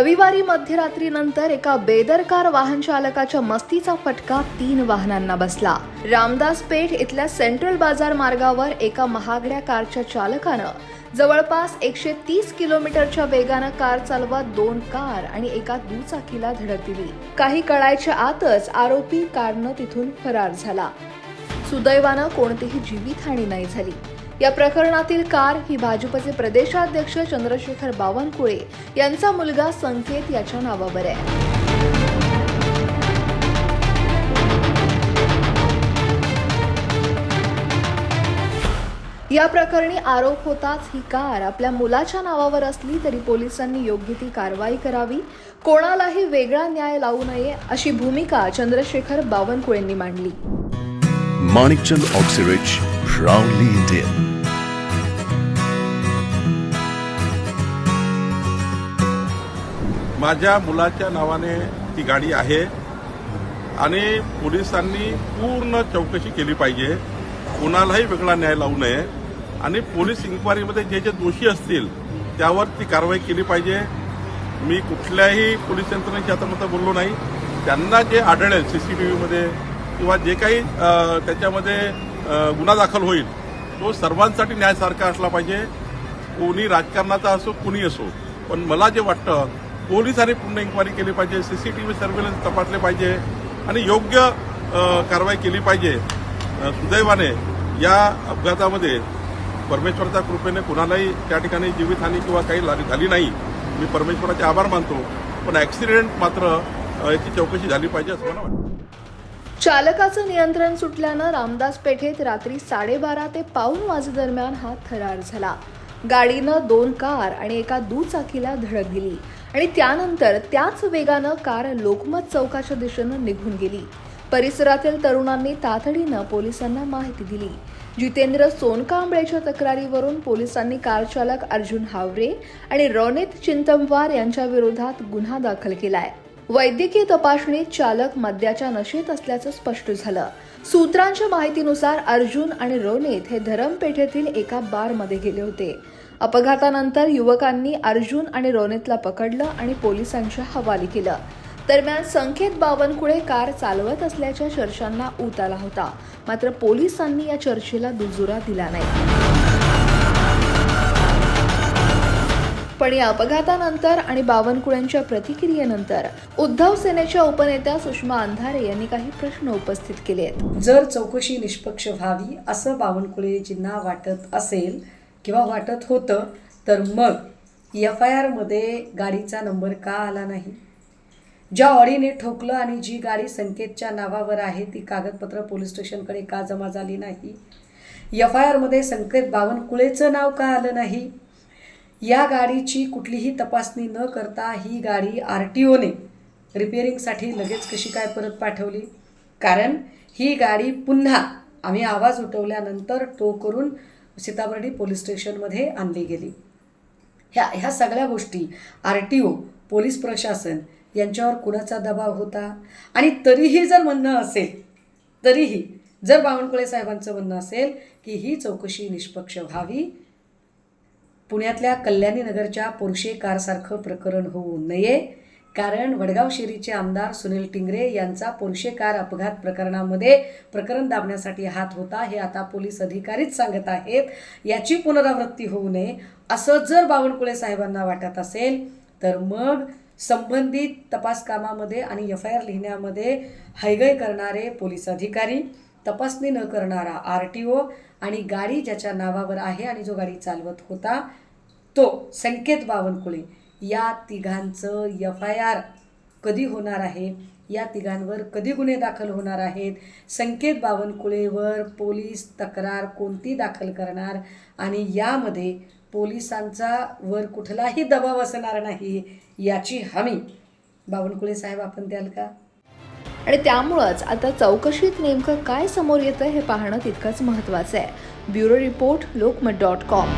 रविवारी मध्यरात्रीनंतर एका बेदरकार वाहन चालकाच्या मस्तीचा फटका तीन वाहनांना बसला. रामदास पेठ इथल्या सेंट्रल बाजार मार्गावर एका महागड्या कारच्या चालकानं जवळपास एकशे तीस किलोमीटरच्या वेगानं कार चालवत दोन कार आणि एका दुचाकीला धडक दिली. काही कळायच्या आतच आरोपी कारनं तिथून फरार झाला. सुदैवानं कोणतीही जीवितहानी नाही झाली. या प्रकरणातील कार ही भाजपचे प्रदेशाध्यक्ष चंद्रशेखर बावनकुळे यांचा मुलगा संकेत याच्या नावावर आहे. या प्रकरणी आरोप होताच ही कार आपल्या मुलाच्या नावावर असली तरी पोलिसांनी योग्य ती कारवाई करावी. कोणालाही वेगळा न्याय लावू नये अशी भूमिका चंद्रशेखर बावनकुळेंनी मांडली. Manikchand oxyrich proudly Indian. माझ्या मुलाच्या नावाने ती गाडी आहे आणि पोलिसांनी पूर्ण चौकशी केली पाहिजे. कुणालाही वेगळा न्याय लावू नये. आणि पोलीस इन्क्वायरीमध्ये जे जे दोषी असतील त्यावर ती कारवाई केली पाहिजे. मी कुठल्याही पोलीस यंत्रणेची आता मतं बोललो नाही. त्यांना जे आढळेल सीसीटीव्हीमध्ये किंवा जे काही त्याच्यामध्ये गुन्हा दाखल होईल. तो सर्वांसाठी न्यायसारखा असला पाहिजे. कोणी राजकारणाचा असो कुणी असो. पण मला जे वाटतं पोलिसांनी पूर्ण इन्क्वायरी केली पाहिजे सीसीटीव्ही सर्व्हेलन्स तपासले पाहिजे आणि योग्य कारवाई केली पाहिजे. सुदैवाने या अपघातामध्ये परमेश्वराच्या कृपेने कुणालाही त्या ठिकाणी जीवितहानी किंवा काही झाली झाली नाही. मी परमेश्वराचे आभार मानतो. पण ॲक्सिडेंट मात्र याची चौकशी झाली पाहिजे असं मला वाटतं. चालकाचं नियंत्रण सुटल्यानं रामदास पेठेत रात्री साडेबारा ते पाऊण वाजेदरम्यान हा थरार झाला. गाडीनं दोन कार आणि एका दुचाकीला धडक दिली आणि त्यानंतर त्याच वेगानं कार लोकमत चौकाच्या दिशेनं निघून गेली. परिसरातील तरुणांनी तातडीनं पोलिसांना माहिती दिली. जितेंद्र सोनकांबळेच्या तक्रारीवरून पोलिसांनी कार चालक अर्जुन हावरे आणि रौनित चिंतमवार यांच्या विरोधात गुन्हा दाखल केलाय. वैद्यकीय तपासणीत चालक मद्याच्या नशेत असल्याचं स्पष्ट झालं. सूत्रांच्या माहितीनुसार अर्जुन आणि रोनित हे धरमपेठेतील एका बारमध्ये गेले होते. अपघातानंतर युवकांनी अर्जुन आणि रोनितला पकडलं आणि पोलिसांच्या हवाली केलं. दरम्यान संकेत बावनकुळे कार चालवत असल्याच्या चर्चांना ऊत आला होता. मात्र पोलिसांनी या चर्चेला दुजुरा दिला नाही. पण या अपघातानंतर आणि बावनकुळेंच्या प्रतिक्रियेनंतर उद्धव सेनेच्या उपनेत्या सुषमा अंधारे यांनी काही प्रश्न उपस्थित केले आहेत. जर चौकशी निष्पक्ष व्हावी असं बावनकुळेजींना वाटत असेल किंवा वाटत होतं तर मग एफ आय आरमध्ये गाडीचा नंबर का आला नाही? ज्या ऑडीने ठोकलं आणि जी गाडी संकेतच्या नावावर आहे ती कागदपत्र पोलीस स्टेशनकडे का जमा झाली नाही? एफ आय आरमध्ये संकेत बावनकुळेचं नाव का आलं नाही? या गाडीची कुठलीही तपासणी न करता ही गाडी आर टी ओने रिपेअरिंगसाठी लगेच कशी काय परत पाठवली? कारण ही गाडी पुन्हा आम्ही आवाज उठवल्यानंतर टो करून सीताबर्डी पोलीस स्टेशनमध्ये आणली गेली. ह्या ह्या सगळ्या गोष्टी आर टी ओ पोलीस प्रशासन यांच्यावर कुणाचा दबाव होता? आणि तरीही जर म्हणणं असेल तरीही जर बावनकुळे साहेबांचं म्हणणं असेल की ही चौकशी निष्पक्ष व्हावी पुण्यातल्या कल्याणी नगरच्या पोर्शे कारसारखं प्रकरण होऊ नये. कारण वडगाव शेरीचे आमदार सुनील टिंगरे यांचा पोर्शे कार अपघात प्रकरणामध्ये प्रकरण दाबण्यासाठी हात होता हे आता पोलीस अधिकारीच सांगत आहेत. याची पुनरावृत्ती होऊ नये असं जर बावनकुळे साहेबांना वाटत असेल तर मग संबंधित तपास कामामध्ये आणि एफ आय आर लिहिण्यामध्ये हैगय करणारे पोलीस अधिकारी तपासणी न करणारा आर टी ओ आणि गाडी ज्याच्या नावावर आहे आणि जो गाडी चालवत होता तो संकेत बावनकुळे. या तिघांचं एफ आय आर कधी होणार आहे? या तिघांवर कधी गुन्हे दाखल होणार आहेत? संकेत बावनकुळेवर पोलीस तक्रार कोणती दाखल करणार? आणि यामध्ये पोलिसांचा वर कुठलाही दबाव असणार नाही याची हमी. बावनकुळे साहेब आपण द्याल का? आणि त्यामुळंच आता चौकशीत नेमकं काय समोर येतं हे पाहणं तितकंच महत्त्वाचं आहे. Bureau report Lokmat dot com.